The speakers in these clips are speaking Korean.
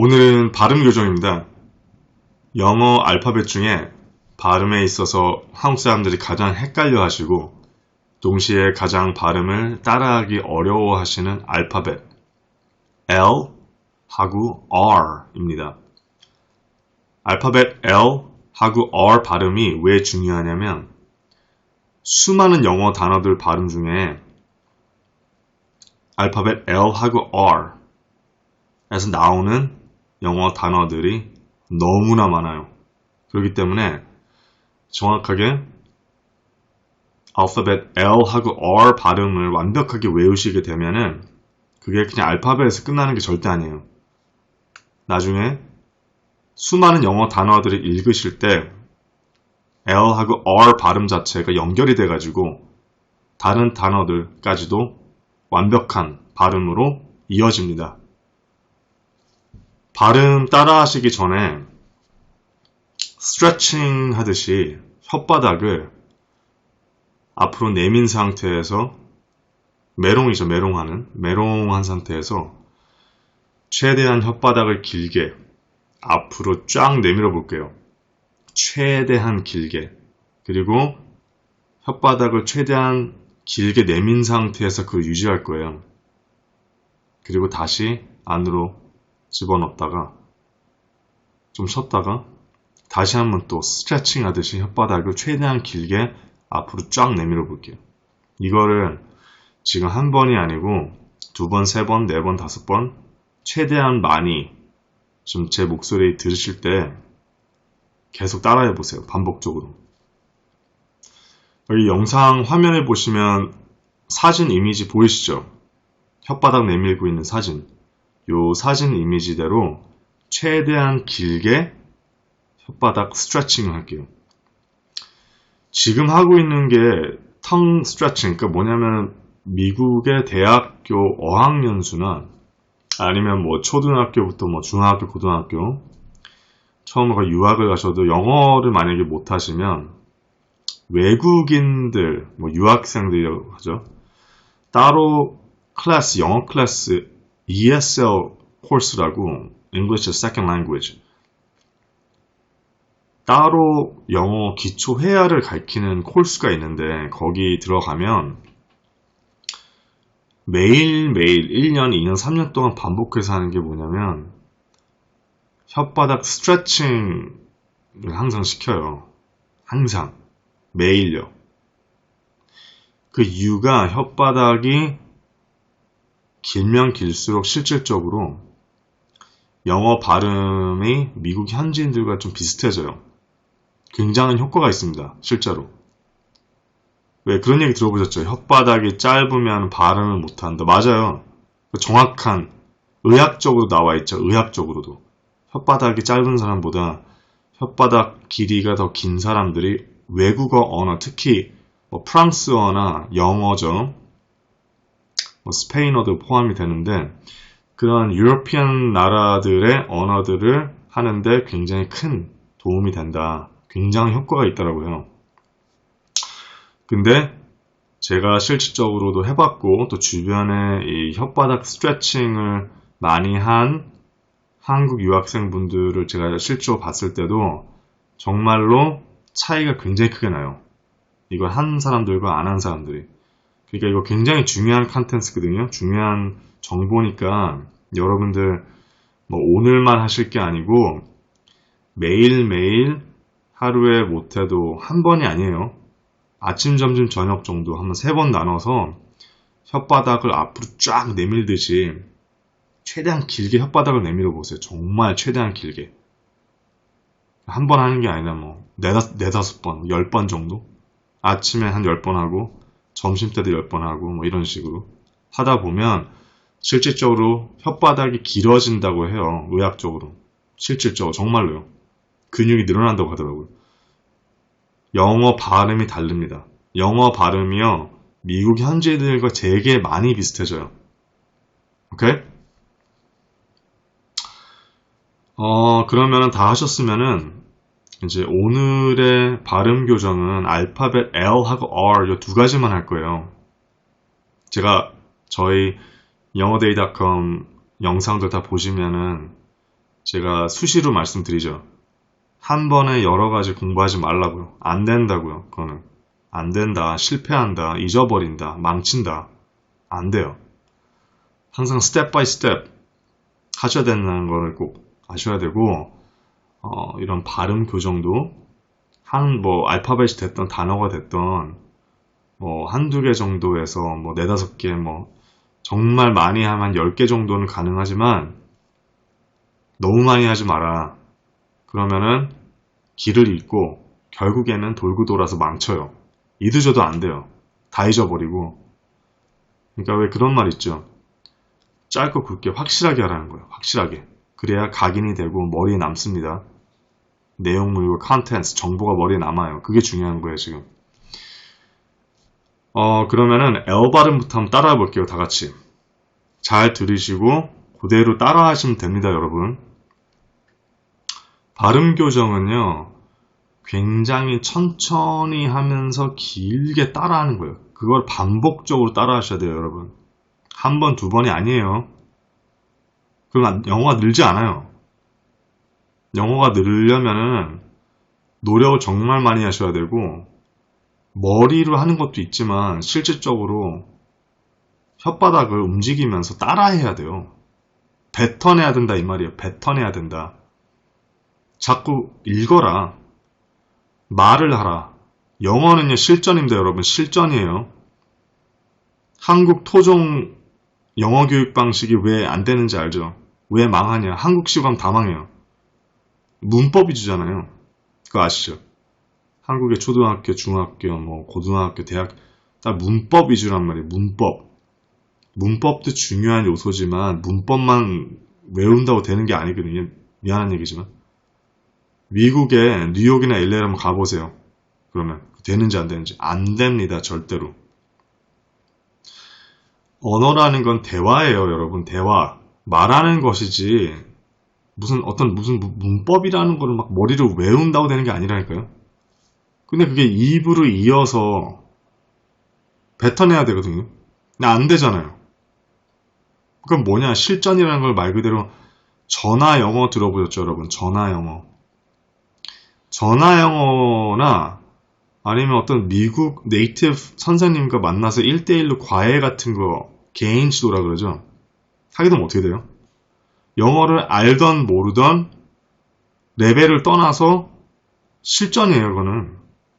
오늘은 발음 교정입니다. 영어 알파벳 중에 발음에 있어서 한국 사람들이 가장 헷갈려 하시고 동시에 가장 발음을 따라하기 어려워 하시는 알파벳 L 하고 R입니다. 알파벳 L 하고 R 발음이 왜 중요하냐면 수많은 영어 단어들 발음 중에 알파벳 L 하고 R 에서 나오는 영어 단어들이 너무나 많아요. 그렇기 때문에 정확하게 알파벳 L하고 R 발음을 완벽하게 외우시게 되면은 그게 그냥 알파벳에서 끝나는 게 절대 아니에요. 나중에 수많은 영어 단어들을 읽으실 때 L하고 R 발음 자체가 연결이 돼가지고 다른 단어들까지도 완벽한 발음으로 이어집니다. 발음 따라 하시기 전에 스트레칭 하듯이 혓바닥을 앞으로 내민 상태에서 메롱이죠. 메롱하는 메롱한 상태에서 최대한 혓바닥을 길게 앞으로 쫙 내밀어 볼게요. 최대한 길게 그리고 혓바닥을 최대한 길게 내민 상태에서 그걸 유지할 거예요. 그리고 다시 안으로 집어넣었다가 좀 쉬었다가 다시 한번 또 스트레칭 하듯이 혓바닥을 최대한 길게 앞으로 쫙 내밀어 볼게요. 이거를 지금 한 번이 아니고 두 번, 세 번, 네 번, 다섯 번 최대한 많이 좀 제 목소리 들으실 때 계속 따라해 보세요. 반복적으로. 여기 영상 화면에 보시면 사진 이미지 보이시죠? 혓바닥 내밀고 있는 사진. 요 사진 이미지대로 최대한 길게 혓바닥 스트레칭을 할게요. 지금 하고 있는 게 텅 스트레칭, 그러니까 뭐냐면 미국의 대학교 어학연수나 아니면 뭐 초등학교부터 뭐 중학교, 고등학교 처음으로 유학을 가셔도 영어를 만약에 못하시면 외국인들, 뭐 유학생들이라고 하죠. 따로 클래스, 영어 클래스 ESL 코र्스라고 English Second Language 따로 영어 기초 회화를 가르치는 코र्스가 있는데 거기 들어가면 매일매일 1년, 2년, 3년 동안 반복해서 하는 게 뭐냐면 혓바닥 스트레칭을 항상 시켜요. 항상. 매일요. 그 이유가 혓바닥이 길면 길수록 실질적으로 영어 발음이 미국 현지인들과 좀 비슷해져요. 굉장한 효과가 있습니다. 실제로. 왜 그런 얘기 들어보셨죠? 혓바닥이 짧으면 발음을 못한다. 맞아요. 정확한 의학적으로 나와 있죠. 의학적으로도. 혓바닥이 짧은 사람보다 혓바닥 길이가 더 긴 사람들이 외국어 언어, 특히 뭐 프랑스어나 영어죠. 뭐 스페인어도 포함이 되는데 그런 유러피안 나라들의 언어들을 하는데 굉장히 큰 도움이 된다. 굉장히 효과가 있더라고요. 근데 제가 실질적으로도 해봤고 또 주변에 이 혓바닥 스트레칭을 많이 한 한국 유학생분들을 제가 실제로 봤을 때도 정말로 차이가 굉장히 크게 나요. 이걸 한 사람들과 안 한 사람들이. 그러니까 이거 굉장히 중요한 컨텐츠거든요. 중요한 정보니까 여러분들 뭐 오늘만 하실 게 아니고 매일매일 하루에 못해도 한 번이 아니에요. 아침, 점심, 저녁 정도 한번 세 번 나눠서 혓바닥을 앞으로 쫙 내밀듯이 최대한 길게 혓바닥을 내밀어 보세요. 정말 최대한 길게. 한 번 하는 게 아니라 뭐 네다섯, 네다섯 번, 열 번 정도? 아침에 한 열 번 하고 점심 때도 열번 하고 뭐 이런 식으로 하다 보면 실질적으로 혓바닥이 길어진다고 해요. 의학적으로. 실질적으로 정말로요. 근육이 늘어난다고 하더라고요. 영어 발음이 다릅니다. 영어 발음이요. 미국 현지인들과 되게 많이 비슷해져요. 오케이? 어, 그러면은 다 하셨으면은 이제 오늘의 발음 교정은 알파벳 L하고 R 이 두 가지만 할 거예요. 제가 저희 영어데이.com 영상들 다 보시면은 제가 수시로 말씀드리죠. 한 번에 여러 가지 공부하지 말라고요. 안 된다고요. 그거는. 안 된다. 실패한다. 잊어버린다. 망친다. 안 돼요. 항상 스텝 바이 스텝 하셔야 된다는 걸꼭 아셔야 되고 어, 이런 발음 교정도 한 뭐 알파벳이 됐던 단어가 됐던 뭐 한두 개 정도에서 뭐 네다섯 개 뭐 정말 많이 하면 10개 정도는 가능하지만 너무 많이 하지 마라. 그러면은 길을 잃고 결국에는 돌고 돌아서 망쳐요. 이드져도 안 돼요. 다 잊어버리고. 그러니까 왜 그런 말 있죠. 짧고 굵게 확실하게 하라는 거예요. 확실하게. 그래야 각인이 되고 머리에 남습니다. 내용물과 컨텐츠, 정보가 머리에 남아요. 그게 중요한 거예요, 지금. 어, 그러면은 L 발음부터 한번 따라해 볼게요, 다 같이. 잘 들으시고 그대로 따라 하시면 됩니다, 여러분. 발음 교정은요, 굉장히 천천히 하면서 길게 따라하는 거예요. 그걸 반복적으로 따라 하셔야 돼요, 여러분. 한 번, 두 번이 아니에요. 그럼 영어가 늘지 않아요. 영어가 늘려면은 노력을 정말 많이 하셔야 되고, 머리로 하는 것도 있지만, 실질적으로 혓바닥을 움직이면서 따라해야 돼요. 뱉어내야 된다, 이 말이에요. 뱉어내야 된다. 자꾸 읽어라. 말을 하라. 영어는요, 실전입니다, 여러분. 실전이에요. 한국 토종 영어 교육 방식이 왜 안 되는지 알죠? 왜 망하냐? 한국식 하면 다 망해요. 문법 위주잖아요. 그거 아시죠? 한국의 초등학교, 중학교, 뭐 고등학교, 대학 다 문법 위주란 말이에요. 문법. 문법도 중요한 요소지만 문법만 외운다고 되는 게 아니거든요. 미안한 얘기지만. 미국의 뉴욕이나 LA 한번 가보세요. 그러면 되는지 안 되는지 안 됩니다. 절대로. 언어라는 건 대화예요, 여러분. 대화. 말하는 것이지 무슨 어떤 무슨 문법이라는 거를 막 머리로 외운다고 되는 게 아니라니까요. 근데 그게 입으로 이어서 뱉어내야 되거든요. 근데 안 되잖아요. 그럼 뭐냐? 실전이라는 걸 말 그대로 전화 영어 들어보셨죠, 여러분? 전화 영어. 전화 영어나 아니면 어떤 미국 네이티브 선생님과 만나서 1대1로 과외 같은 거 개인 지도라 그러죠. 하게 되면 어떻게 돼요? 영어를 알던 모르던 레벨을 떠나서 실전이에요, 이거는.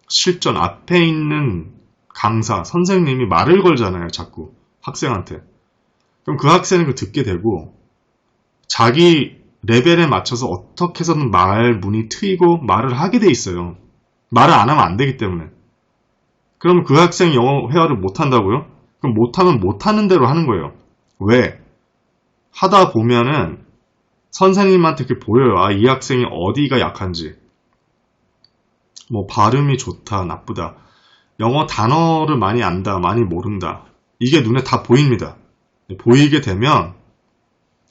실전 앞에 있는 강사, 선생님이 말을 걸잖아요, 자꾸. 학생한테. 그럼 그 학생은 그 듣게 되고, 자기 레벨에 맞춰서 어떻게 해서든 말 문이 트이고 말을 하게 돼 있어요. 말을 안 하면 안 되기 때문에. 그럼 그 학생이 영어 회화를 못 한다고요? 그럼 못하면 못하는 대로 하는 거예요. 왜? 하다 보면은 선생님한테 그 보여요. 아, 이 학생이 어디가 약한지. 뭐, 발음이 좋다, 나쁘다. 영어 단어를 많이 안다, 많이 모른다. 이게 눈에 다 보입니다. 보이게 되면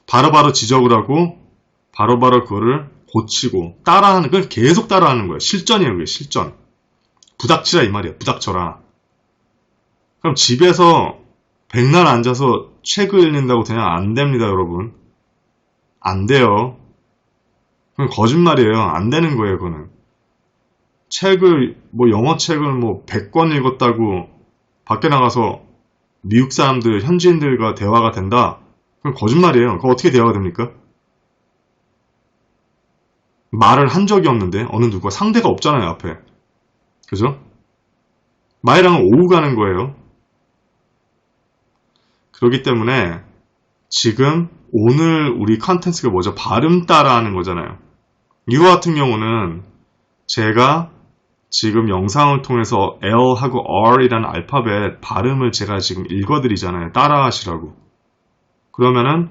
바로바로 지적을 하고 바로바로 그거를 고치고 따라하는 걸 계속 따라하는 거예요. 실전이에요, 그게 실전. 부닥치라 이 말이야. 부닥쳐라. 그럼 집에서 백날 앉아서 책을 읽는다고 그냥 안 됩니다, 여러분. 안 돼요. 그건 거짓말이에요. 안 되는 거예요, 그거는. 책을, 뭐 영어 책을 뭐 100권 읽었다고 밖에 나가서 미국 사람들, 현지인들과 대화가 된다? 그건 거짓말이에요. 그거 어떻게 대화가 됩니까? 말을 한 적이 없는데 어느 누가 상대가 없잖아요 앞에. 그죠? 말이랑은 오고 가는 거예요. 그렇기 때문에 지금 오늘 우리 컨텐츠가 뭐죠? 발음 따라하는 거잖아요. 이거 같은 경우는 제가 지금 영상을 통해서 L하고 R이라는 알파벳 발음을 제가 지금 읽어드리잖아요. 따라 하시라고. 그러면은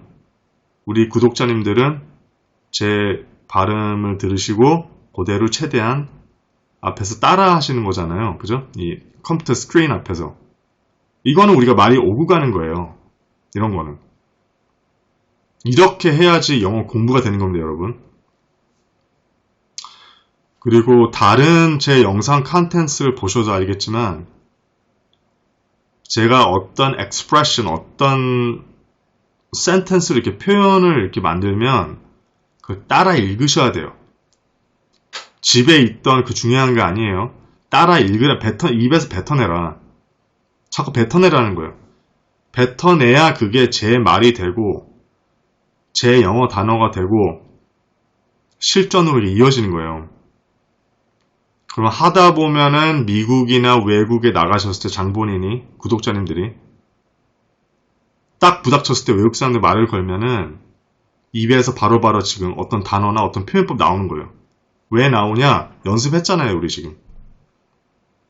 우리 구독자님들은 제 발음을 들으시고 그대로 최대한 앞에서 따라 하시는 거잖아요. 그죠? 이 컴퓨터 스크린 앞에서. 이거는 우리가 말이 오고 가는 거예요. 이런 거는. 이렇게 해야지 영어 공부가 되는 겁니다, 여러분. 그리고 다른 제 영상 컨텐츠를 보셔도 알겠지만 제가 어떤 expression, 어떤 센텐스를 이렇게 표현을 이렇게 만들면 그 따라 읽으셔야 돼요. 집에 있던 그 중요한 게 아니에요. 따라 읽으라, 뱉어, 입에서 뱉어내라. 자꾸 뱉어내라는 거예요. 뱉어내야 그게 제 말이 되고, 제 영어 단어가 되고, 실전으로 이어지는 거예요. 그럼 하다 보면은 미국이나 외국에 나가셨을 때 장본인이, 구독자님들이, 딱 부닥쳤을 때 외국 사람들 말을 걸면은, 입에서 바로바로 바로 지금 어떤 단어나 어떤 표현법 나오는 거예요. 왜 나오냐? 연습했잖아요, 우리 지금.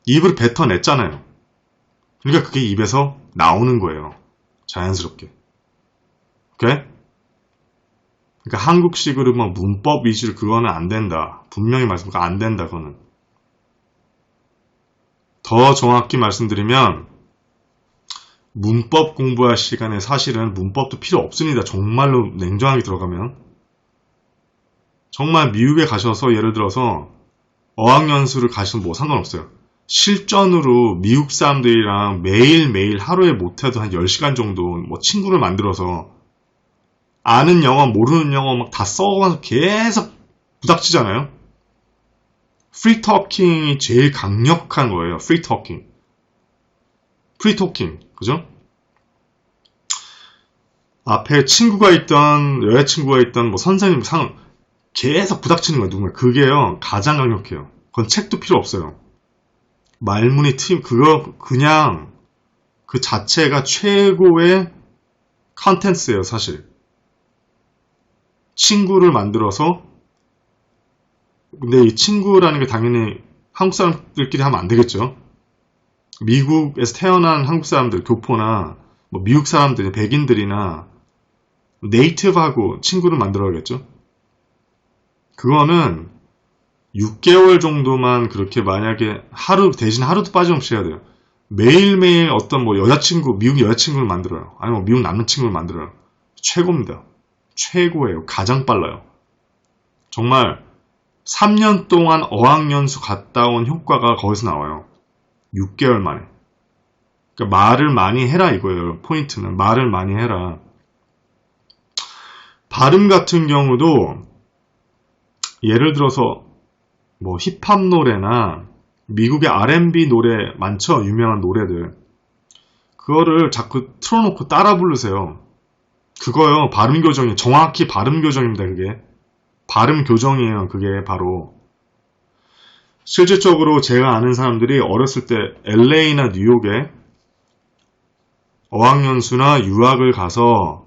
입을 뱉어냈잖아요. 그러니까 그게 입에서 나오는 거예요. 자연스럽게. 오케이? 그러니까 한국식으로 막 문법 위주로 그거는 안 된다. 분명히 말씀드리고 안 된다, 그거는. 더 정확히 말씀드리면 문법 공부할 시간에 사실은 문법도 필요 없습니다. 정말로 냉정하게 들어가면. 정말 미국에 가셔서 예를 들어서 어학연수를 가셔도 뭐 상관없어요. 실전으로 미국 사람들이랑 매일매일 하루에 못해도 한 10시간 정도 뭐 친구를 만들어서 아는 영어, 모르는 영어 막 다 써가면서 계속 부닥치잖아요. 프리 터킹이 제일 강력한 거예요. 프리 터킹. 프리 토킹. 그죠? 앞에 친구가 있던, 여자친구가 있던, 뭐 선생님 상, 계속 부닥치는 거예요, 누군가. 그게요, 가장 강력해요. 그건 책도 필요 없어요. 말문이 트임, 그거, 그냥, 그 자체가 최고의 컨텐츠예요, 사실. 친구를 만들어서, 근데 이 친구라는 게 당연히 한국 사람들끼리 하면 안 되겠죠. 미국에서 태어난 한국 사람들, 교포나, 뭐 미국 사람들, 백인들이나, 네이티브하고 친구를 만들어야겠죠. 그거는 6개월 정도만 그렇게 만약에 하루, 대신 하루도 빠짐없이 해야 돼요. 매일매일 어떤 뭐 여자친구, 미국 여자친구를 만들어요. 아니면 뭐 미국 남자친구를 만들어요. 최고입니다. 최고예요. 가장 빨라요. 정말 3년 동안 어학연수 갔다 온 효과가 거기서 나와요. 6개월 만에. 그러니까 말을 많이 해라 이거예요. 포인트는 말을 많이 해라. 발음 같은 경우도 예를 들어서 뭐 힙합 노래나 미국의 R&B 노래 많죠? 유명한 노래들. 그거를 자꾸 틀어놓고 따라 부르세요. 그거요. 발음 교정이 정확히 발음 교정입니다. 그게 발음 교정이에요. 그게 바로 실질적으로 제가 아는 사람들이 어렸을 때 LA나 뉴욕에 어학연수나 유학을 가서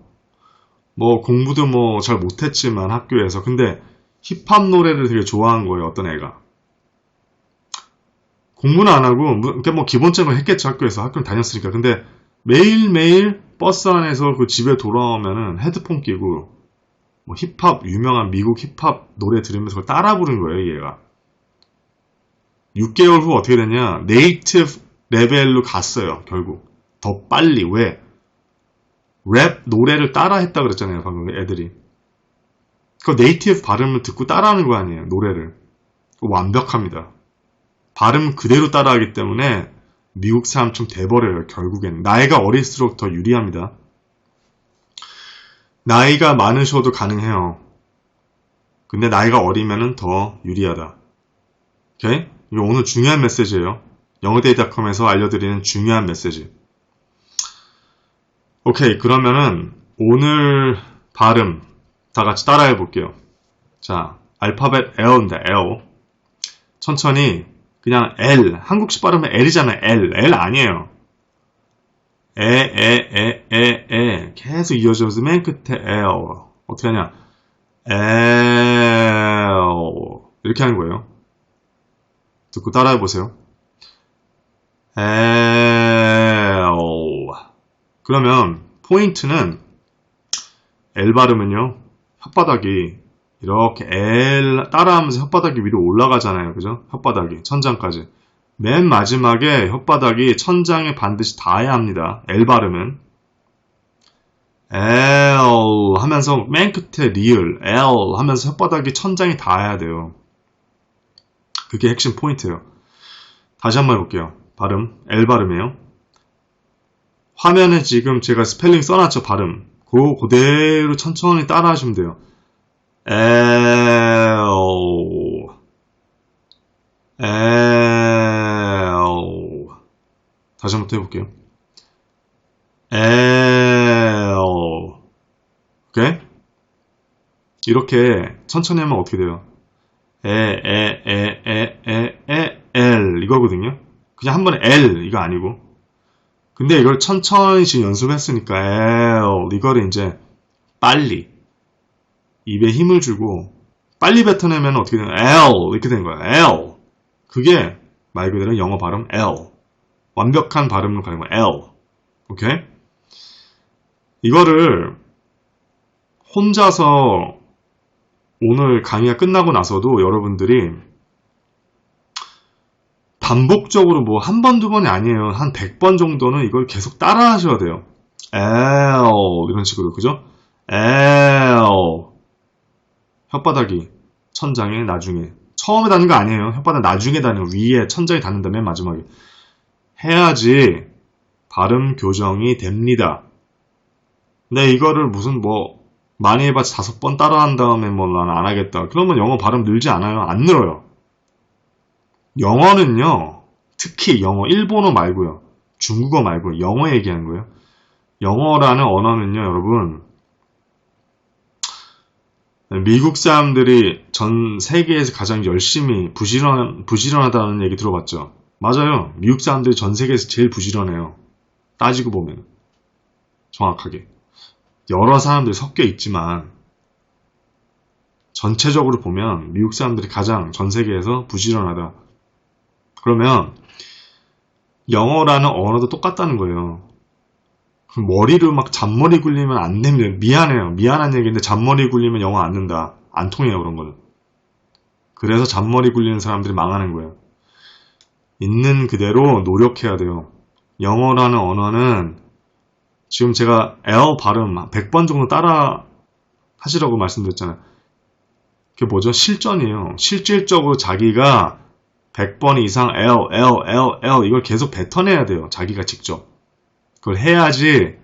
뭐 공부도 뭐 잘 못했지만 학교에서 근데 힙합 노래를 되게 좋아한 거예요. 어떤 애가. 공부는 안 하고 그러니까 뭐 기본적으로 했겠죠. 학교에서 학교를 다녔으니까. 근데 매일매일 버스 안에서 그 집에 돌아오면은 헤드폰 끼고 뭐 힙합 유명한 미국 힙합 노래 들으면서 따라 부른 거예요. 얘가. 6개월 후 어떻게 됐냐? 네이티브 레벨로 갔어요. 결국. 더 빨리. 왜? 랩 노래를 따라 했다 그랬잖아요. 방금 애들이. 그 네이티브 발음을 듣고 따라하는 거 아니에요. 노래를. 완벽합니다. 발음 그대로 따라하기 때문에 미국 사람처럼 돼버려요. 결국엔. 나이가 어릴수록 더 유리합니다. 나이가 많으셔도 가능해요. 근데 나이가 어리면 더 유리하다. 오케이? 이거 오늘 중요한 메시지예요. 영어데이닷컴에서 알려드리는 중요한 메시지. 오케이, 그러면은 오늘 발음 다 같이 따라해 볼게요. 자, 알파벳 L인데 L. 천천히 그냥 L. 한국식 발음은 L이잖아요. L. L 아니에요. 에, 에, 에, 에, 에. 계속 이어져서 맨 끝에 L. 어떻게 하냐. L. 이렇게 하는 거예요. 듣고 따라해 보세요. L. 그러면 포인트는 L 발음은요. 혓바닥이 이렇게 L 따라하면서 혓바닥이 위로 올라가잖아요. 그죠? 혓바닥이 천장까지. 맨 마지막에 혓바닥이 천장에 반드시 닿아야 합니다. L 발음은 L 하면서 맨 끝에 리을 L 하면서 혓바닥이 천장에 닿아야 돼요. 그게 핵심 포인트예요. 다시 한 번 해볼게요. 발음 L 발음이에요. 화면에 지금 제가 스펠링 써놨죠 발음. 그 그대로 천천히 따라 하시면 돼요. L L 다시 한번 또 해볼게요. L 오케이? 이렇게 천천히 하면 어떻게 돼요? 에, 에, 에, 에, 에, 에, L 이거거든요. 그냥 한 번에 L 이거 아니고. 근데 이걸 천천히 연습했으니까 L 이거를 이제 빨리 입에 힘을 주고 빨리 뱉어내면 어떻게 되나 L 이렇게 된 거야. L 그게 말 그대로 영어 발음 L 완벽한 발음으로 가는 거야. L 오케이? 이거를 혼자서 오늘 강의가 끝나고 나서도 여러분들이 반복적으로 뭐 한 번, 두 번이 아니에요. 한 100번 정도는 이걸 계속 따라 하셔야 돼요. L 이런 식으로 그죠? L 혓바닥이 천장에 나중에 처음에 닿는 거 아니에요. 혓바닥 나중에 닿는 거 위에 천장에 닿는 다음에 마지막에 해야지 발음 교정이 됩니다. 근데 이거를 무슨 뭐 많이 해봤자 다섯 번 따라한 다음에 뭐 나는 안 하겠다. 그러면 영어 발음 늘지 않아요? 안 늘어요. 영어는요, 특히 영어, 일본어 말고요. 중국어 말고 영어 얘기하는 거예요. 영어라는 언어는요, 여러분. 미국 사람들이 전 세계에서 가장 열심히 부지런, 부지런하다는 얘기 들어봤죠? 맞아요. 미국 사람들이 전 세계에서 제일 부지런해요. 따지고 보면. 정확하게. 여러 사람들이 섞여 있지만, 전체적으로 보면 미국 사람들이 가장 전 세계에서 부지런하다. 그러면 영어라는 언어도 똑같다는 거예요. 머리를 막 잔머리 굴리면 안 됩니다. 미안해요. 미안한 얘기인데 잔머리 굴리면 영어 안 는다. 안 통해요, 그런 거는. 그래서 잔머리 굴리는 사람들이 망하는 거예요. 있는 그대로 노력해야 돼요. 영어라는 언어는 지금 제가 L 발음 100번 정도 따라 하시라고 말씀드렸잖아요. 그게 뭐죠? 실전이에요. 실질적으로 자기가 100번 이상 L, L, L, L 이걸 계속 뱉어내야 돼요. 자기가 직접. 그걸 해야지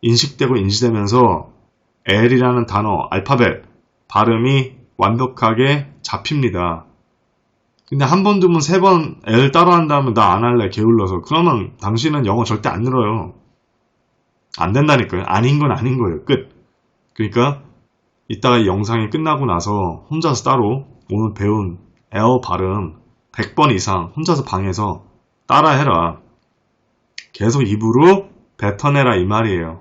인식되고 인지되면서 L이라는 단어, 알파벳, 발음이 완벽하게 잡힙니다. 근데 한 번, 두 번, 세 번 L 따라 한다면 나 안 할래, 게을러서. 그러면 당신은 영어 절대 안 늘어요. 안 된다니까요. 아닌 건 아닌 거예요. 끝. 그러니까 이따가 이 영상이 끝나고 나서 혼자서 따로 오늘 배운 L 발음 100번 이상 혼자서 방에서 따라해라. 계속 입으로 뱉어내라 이 말이에요.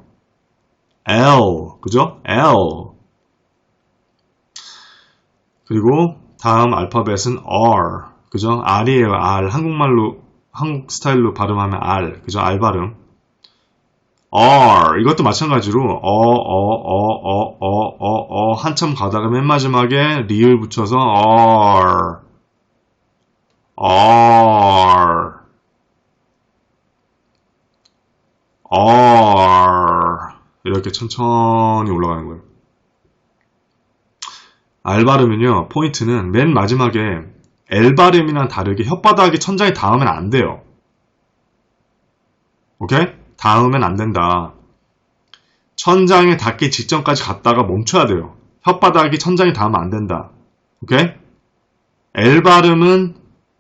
L, 그죠? L. 그리고 다음 알파벳은 R, 그죠? R이에요. R. 한국말로, 한국 스타일로 발음하면 R, 그죠? R 발음. R. 이것도 마찬가지로 어, 어, 어, 어, 어, 어, 어, 한참 가다가 맨 마지막에 리을 붙여서 R. R. R. 이렇게 천천히 올라가는 거예요. R 발음은요, 포인트는 맨 마지막에 L 발음이랑 다르게 혓바닥이 천장에 닿으면 안 돼요. 오케이? 닿으면 안 된다. 천장에 닿기 직전까지 갔다가 멈춰야 돼요. 혓바닥이 천장에 닿으면 안 된다. 오케이? L 발음은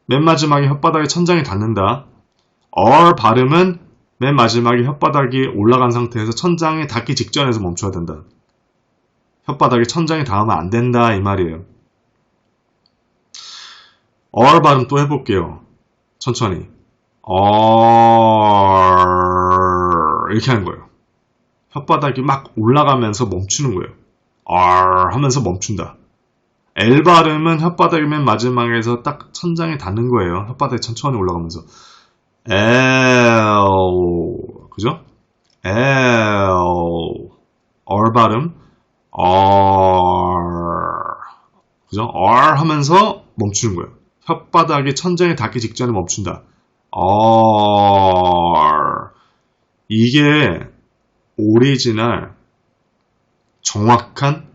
맨 마지막에 혓바닥이 천장에 닿는다. R 발음은 맨 마지막에 혓바닥이 올라간 상태에서 천장에 닿기 직전에서 멈춰야 된다. 혓바닥이 천장에 닿으면 안 된다 이 말이에요. R 발음 또 해볼게요. 천천히. R 이렇게 하는 거예요. 혓바닥이 막 올라가면서 멈추는 거예요. R 하면서 멈춘다. L 발음은 혓바닥이 맨 마지막에서 딱 천장에 닿는 거예요. 혓바닥이 천천히 올라가면서. L 그죠? L R 발음 R 그죠? R 하면서 멈추는 거예요. 혓바닥이 천장에 닿기 직전에 멈춘다. R 이게 오리지널 정확한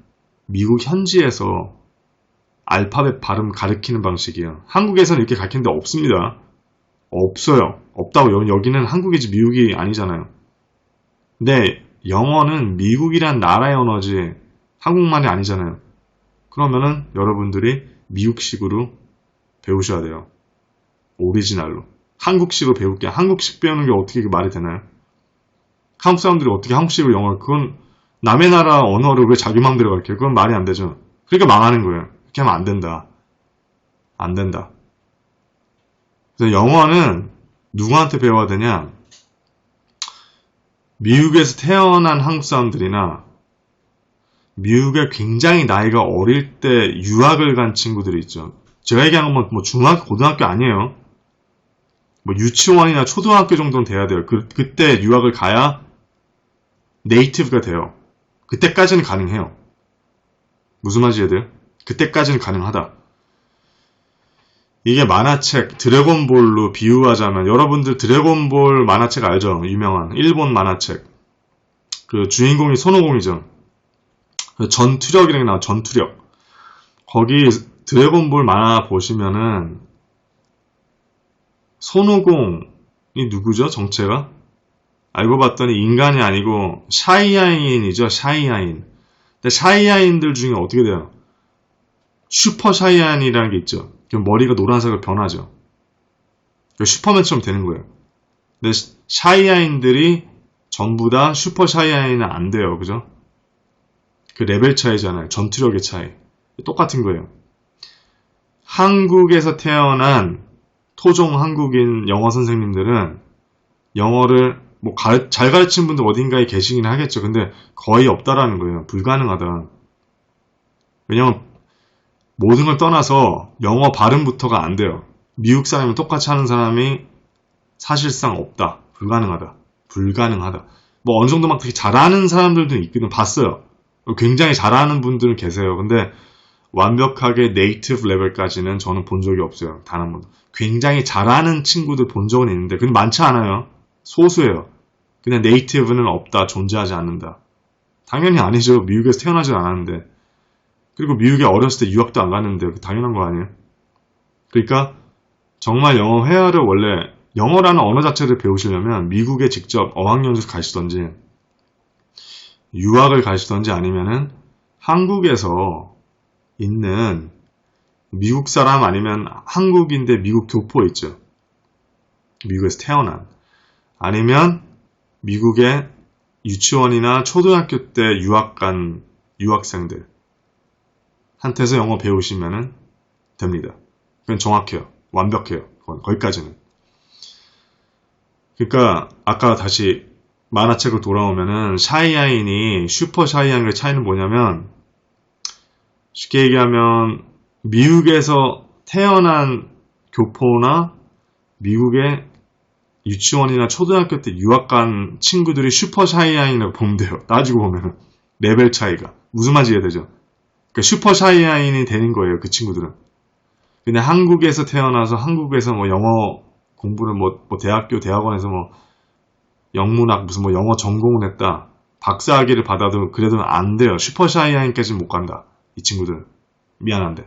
미국 현지에서 알파벳 발음 가르치는 방식이에요. 한국에서는 이렇게 가르치는데 없습니다. 없어요. 없다고 여기는 한국이지 미국이 아니잖아요. 근데 영어는 미국이란 나라의 언어지 한국말이 아니잖아요. 그러면은 여러분들이 미국식으로 배우셔야 돼요. 오리지널로. 한국식으로 배울게. 한국식 배우는 게 어떻게 그 말이 되나요? 한국 사람들이 어떻게 한국식으로 영어를, 그건 남의 나라 언어를 왜 자기 마음대로 가르쳐요? 그건 말이 안 되죠. 그러니까 망하는 거예요. 그렇게 하면 안 된다. 안 된다. 그래서 영어는 누구한테 배워야 되냐? 미국에서 태어난 한국 사람들이나 미국에 굉장히 나이가 어릴 때 유학을 간 친구들이 있죠. 제가 얘기하는 건 뭐 중학교, 고등학교 아니에요. 뭐 유치원이나 초등학교 정도는 돼야 돼요. 그, 그때 유학을 가야 네이티브가 돼요. 그때까지는 가능해요. 무슨 말인지 이해돼요? 그때까지는 가능하다. 이게 만화책 드래곤볼로 비유하자면 여러분들 드래곤볼 만화책 알죠? 유명한 일본 만화책. 그 주인공이 손오공이죠. 그 전투력이라는 게 나와 전투력. 거기 드래곤볼 만화 보시면은 손오공이 누구죠? 정체가? 알고 봤더니 인간이 아니고 샤이아인이죠. 샤이아인. 근데 샤이아인들 중에 어떻게 돼요? 슈퍼 샤이아인이라는 게 있죠. 머리가 노란색으로 변하죠. 슈퍼맨처럼 되는 거예요. 근데 샤이아인들이 전부 다 슈퍼 샤이아인은 안 돼요. 그죠? 그 레벨 차이잖아요. 전투력의 차이. 똑같은 거예요. 한국에서 태어난 토종 한국인 영어 선생님들은 영어를 뭐잘 가르치는 분들 어딘가에 계시긴 하겠죠. 근데 거의 없다라는 거예요. 불가능하다. 왜냐면 모든 걸 떠나서 영어 발음부터가 안 돼요. 미국 사람이 똑같이 하는 사람이 사실상 없다. 불가능하다. 불가능하다. 뭐 어느 정도 막 되게 잘하는 사람들도 있기는 봤어요. 굉장히 잘하는 분들은 계세요. 근데 완벽하게 네이티브 레벨까지는 저는 본 적이 없어요. 단 한 번도. 굉장히 잘하는 친구들 본 적은 있는데, 근데 많지 않아요. 소수예요. 그냥 네이티브는 없다, 존재하지 않는다. 당연히 아니죠. 미국에서 태어나지 않았는데. 그리고 미국에 어렸을 때 유학도 안 갔는데, 당연한 거 아니에요? 그러니까, 정말 영어 회화를 원래, 영어라는 언어 자체를 배우시려면 미국에 직접 어학연수 가시던지, 유학을 가시던지 아니면은 한국에서 있는 미국 사람 아니면 한국인데 미국 교포 있죠. 미국에서 태어난. 아니면 미국의 유치원이나 초등학교 때 유학 간 유학생들 한테서 영어 배우시면 됩니다. 그건 정확해요. 완벽해요. 그건 거기까지는. 그러니까 아까 다시 만화책으로 돌아오면은 샤이아인이 슈퍼 샤이아인의 차이는 뭐냐면 쉽게 얘기하면 미국에서 태어난 교포나 미국의 유치원이나 초등학교 때 유학 간 친구들이 슈퍼 샤이아인이라고 보면 돼요. 따지고 보면 레벨 차이가 무슨 말인지 이해되죠? 그러니까 슈퍼 샤이아인이 되는 거예요. 그 친구들은. 근데 한국에서 태어나서 한국에서 뭐 영어 공부를 뭐, 뭐 대학교 대학원에서 뭐 영문학 무슨 뭐 영어 전공을 했다. 박사학위를 받아도 그래도 안 돼요. 슈퍼 샤이아인까지는 못 간다. 이 친구들. 미안한데.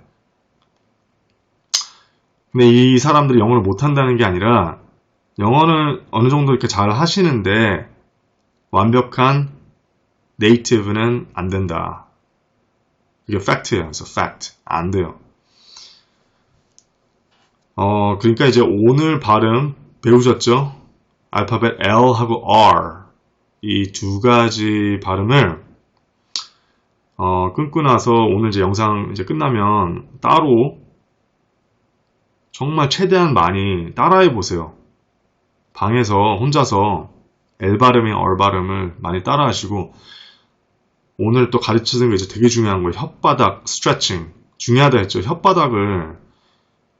근데 이 사람들이 영어를 못한다는 게 아니라 영어는 어느 정도 이렇게 잘 하시는데 완벽한 네이티브는 안 된다. 이게 팩트예요. 그래서 팩트. 안 돼요. 어, 그러니까 이제 오늘 발음 배우셨죠? 알파벳 L하고 R 이 두 가지 발음을 어, 끊고 나서 오늘 이제 영상 이제 끝나면 따로 정말 최대한 많이 따라해 보세요. 방에서 혼자서 L 발음이 R 발음을 많이 따라 하시고 오늘 또 가르치는 게 이제 되게 중요한 거예요. 혓바닥 스트레칭. 중요하다 했죠. 혓바닥을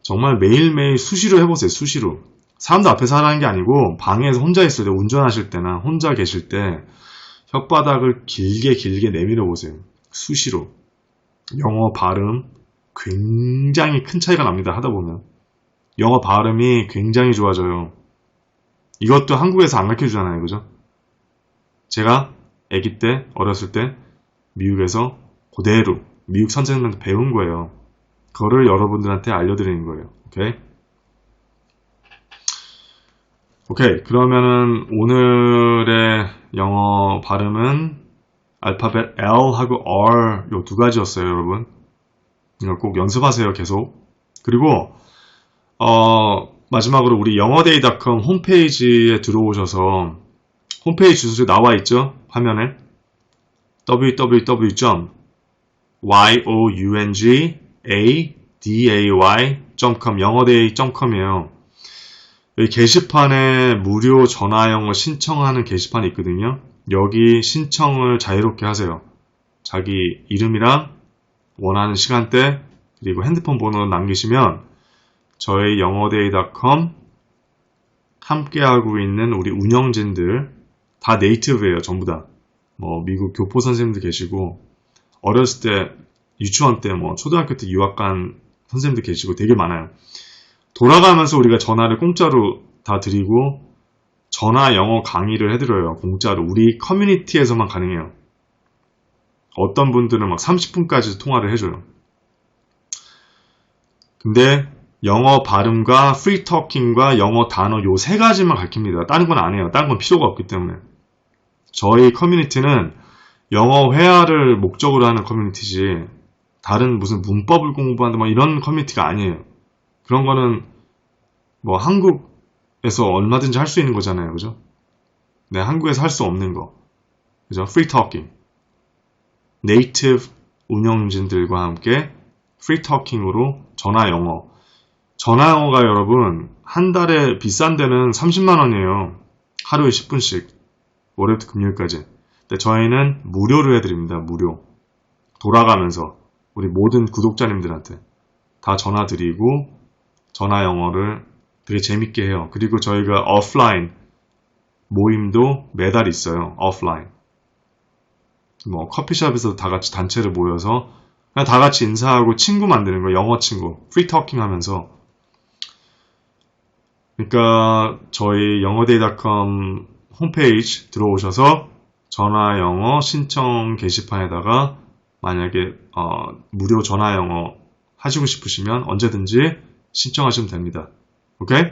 정말 매일매일 수시로 해보세요. 수시로. 사람들 앞에서 하라는 게 아니고 방에서 혼자 있을 때 운전하실 때나 혼자 계실 때 혓바닥을 길게 길게 내밀어 보세요. 수시로. 영어 발음 굉장히 큰 차이가 납니다. 하다 보면. 영어 발음이 굉장히 좋아져요. 이것도 한국에서 안 가르쳐 주잖아요. 그죠? 제가 아기 때, 어렸을 때 미국에서 그대로 미국 선생님한테 배운 거예요. 그거를 여러분들한테 알려드리는 거예요. 오케이? 오케이. 그러면은 오늘의 영어 발음은 알파벳 L하고 R 요 두 가지였어요, 여러분. 이거 꼭 연습하세요, 계속. 그리고, 어, 마지막으로 우리 영어데이.com 홈페이지에 들어오셔서 홈페이지 주소 나와 있죠? 화면에. www.youngaday.com 영어데이.com이에요. 여기 게시판에 무료 전화 영어 신청하는 게시판이 있거든요. 여기 신청을 자유롭게 하세요. 자기 이름이랑 원하는 시간대 그리고 핸드폰 번호 남기시면 저희 영어데이.com 함께하고 있는 우리 운영진들 다 네이티브예요. 전부 다. 뭐 미국 교포 선생님도 계시고 어렸을 때 유치원 때 뭐 초등학교 때 유학 간 선생님도 계시고 되게 많아요. 돌아가면서 우리가 전화를 공짜로 다 드리고 전화 영어 강의를 해드려요. 공짜로. 우리 커뮤니티에서만 가능해요. 어떤 분들은 막 30분까지 통화를 해줘요. 근데 영어 발음과 프리 터킹과 영어 단어 요 세 가지만 가르칩니다. 다른 건 안 해요. 다른 건 필요가 없기 때문에. 저희 커뮤니티는 영어 회화를 목적으로 하는 커뮤니티지 다른 무슨 문법을 공부한다 뭐 이런 커뮤니티가 아니에요. 그런 거는 뭐 한국에서 얼마든지 할 수 있는 거잖아요. 그죠? 네, 한국에서 할 수 없는 거. 그죠? 프리 터킹. 네이티브 운영진들과 함께 프리 터킹으로 전화 영어. 전화 영어가 여러분 한 달에 비싼 데는 30만 원이에요. 하루에 10분씩. 월요일부터 금요일까지. 근데 저희는 무료로 해드립니다. 무료. 돌아가면서 우리 모든 구독자님들한테 다 전화 드리고 전화 영어를 되게 재밌게 해요. 그리고 저희가 오프라인 모임도 매달 있어요. 오프라인. 뭐 커피숍에서 다 같이 단체로 모여서 그냥 다 같이 인사하고 친구 만드는 거 영어 친구 프리 터킹 하면서 그러니까 저희 영어데이.com 홈페이지 들어오셔서 전화 영어 신청 게시판에다가 만약에 어, 무료 전화 영어 하시고 싶으시면 언제든지 신청하시면 됩니다. 오케이?